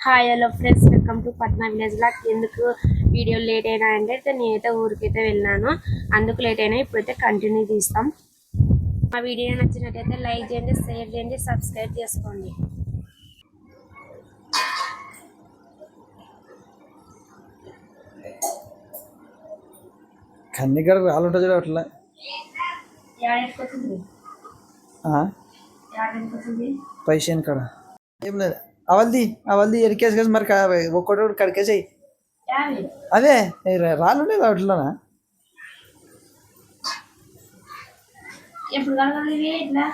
Hi hello friends welcome to Patna village lock ఎందుకు video late అయినా అంటే అయితే నేనైతే ఊరికైతే వెళ్ళాను. అందుకు లేట్ అయినా ఇప్పుడైతే కంటిన్యూ తీస్తాం మా వీడియో నచ్చినట్టయితే లైక్ చేయండి షేర్ చేయండి సబ్స్క్రైబ్ చేసుకోండి. కన్నికడ రాళ్ళుంటుంది చూడ అట్లా. పైసన్ కాడ ఏం లేదు. అవల్ది అవల్ది ఎరికేసి కదా మరి ఒక్కటి కడికేసాయి. అదే రాళ్ళు ఉండేవి ఇట్లా?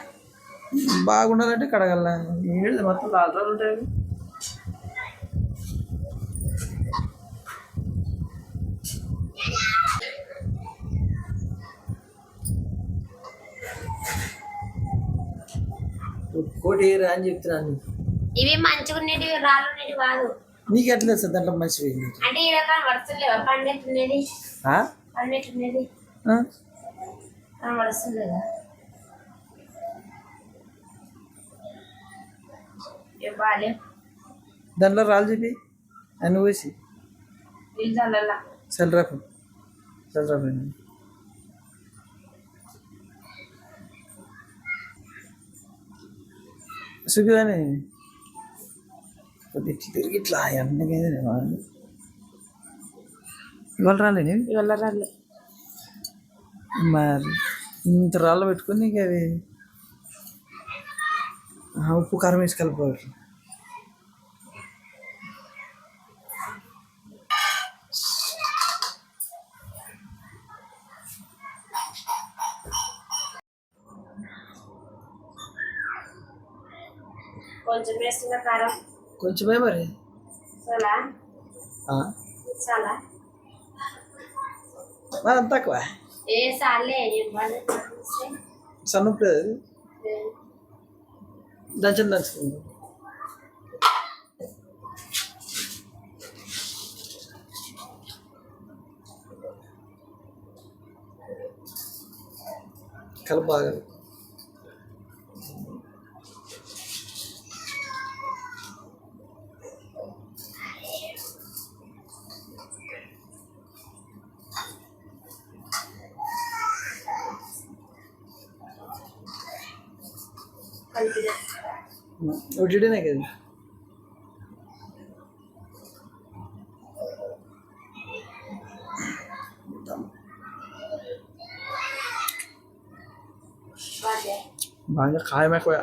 బాగుండాలంటే కడగల ఏడు మొత్తం రాళ్ళు ఉంటాయి. కోటి రా అని చెప్తున్నాను. ఇవి మంచిగా ఉండేటివి రాళ్ళు ఉండేటివి కాదు. నీకు ఎట్లా తెలుస్తుంది దాంట్లో మంచి పోయింది అంటే ఈ రకాల వరుసలేవా పండేట్టున్నది? పండేట్టున్నది? వరుసలేదా బాగాలే దాంట్లో రాళ్ళు చెప్పి అని పోసి. సెల్రాపు సెల్రాపు చూపిదాని కొద్ది ఇట్లా తిరిగి ఇట్లా అన్నీ ఇవాళ రాలేని ఇవాళ రాలే. మరి ఇంత రాళ్ళు పెట్టుకొని నీకు అవి ఆ, ఉప్పు కారం వేసి కలుపుకోవాలి. కొంచెం వేస్తున్న కారం. కొంచెమే మరి చాలా ఆ, చాలా మరి అంత తక్కువ ఏ సార్లే సన్నుప్పు లేదు దంచం దంచుకుంది కలుపు ఒడ్డినే కదా? బాగా కాయం ఎక్కువ.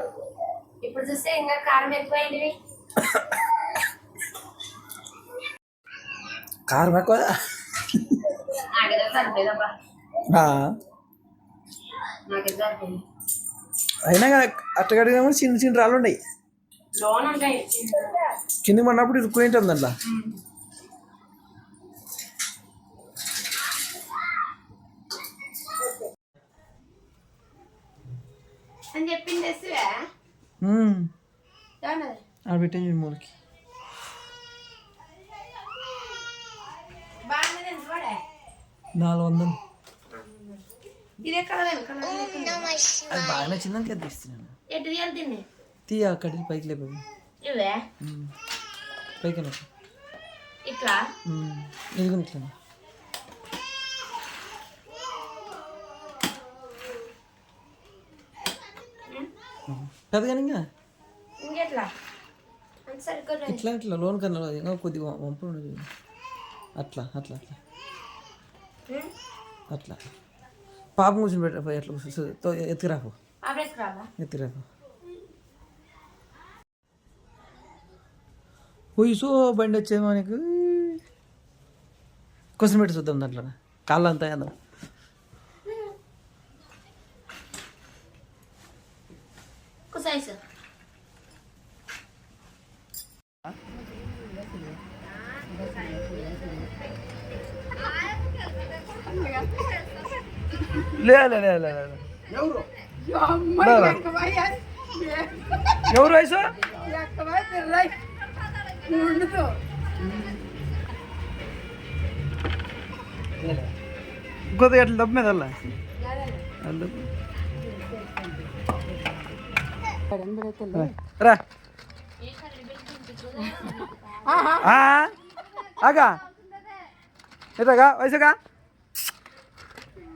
ఇప్పుడు చూస్తే ఇంకా కారం ఎక్కువైంది. కారం ఎక్కువ? నాకైతే సరిపోయిందబ్బా నాకైతే సరిపోయింది. అయినా కదా అట్టగడిగా చిన్న చిన్న రాళ్ళు ఉన్నాయి. కింది పడినప్పుడు ఇరుక్కుని ఉంటుంది దాంట్లో. అని చెప్పింది ఆడ మూలకి. నాలుగు వందలు. ఇది వెనకాల అది బాగా నచ్చిందని కదా తీస్తున్నాను. ఎటు తీయాలి తిని తీయ అక్కడికి పైకి లేకపోయి ఇవే? పైకి ఇట్లా? ఇదిగుని ఇట్లా కానీ ఇంకా? ఇంకెట్లా? అంత సరిగ్గా ఇట్లా ఇట్లా లోన్ కన్నా ఇంకా కొద్దిగా వంపులు ఉండదు. అట్లా అట్లా అట్లా. అట్లా. పాపం కూర్చొని పెట్ట ఎట్లా కూర్చో- తో- ఎత్తుకురాకు అప్పుడెక్కడ రావా ఎత్తుకురాకు పోయిసో బండి వచ్చేమో నీకు కొంచెం పెట్టి చూద్దాం దాంట్లో కాళ్ళు అంతా వేద్దాం కుసాయిసు లే లే లే లే లే. లే, లే. ఎవరు వయసు? కొద్దిగా అట్లా డబ్బు మీద రా. ఆ? ఆగా. ఎట్లాగా వయసుగా?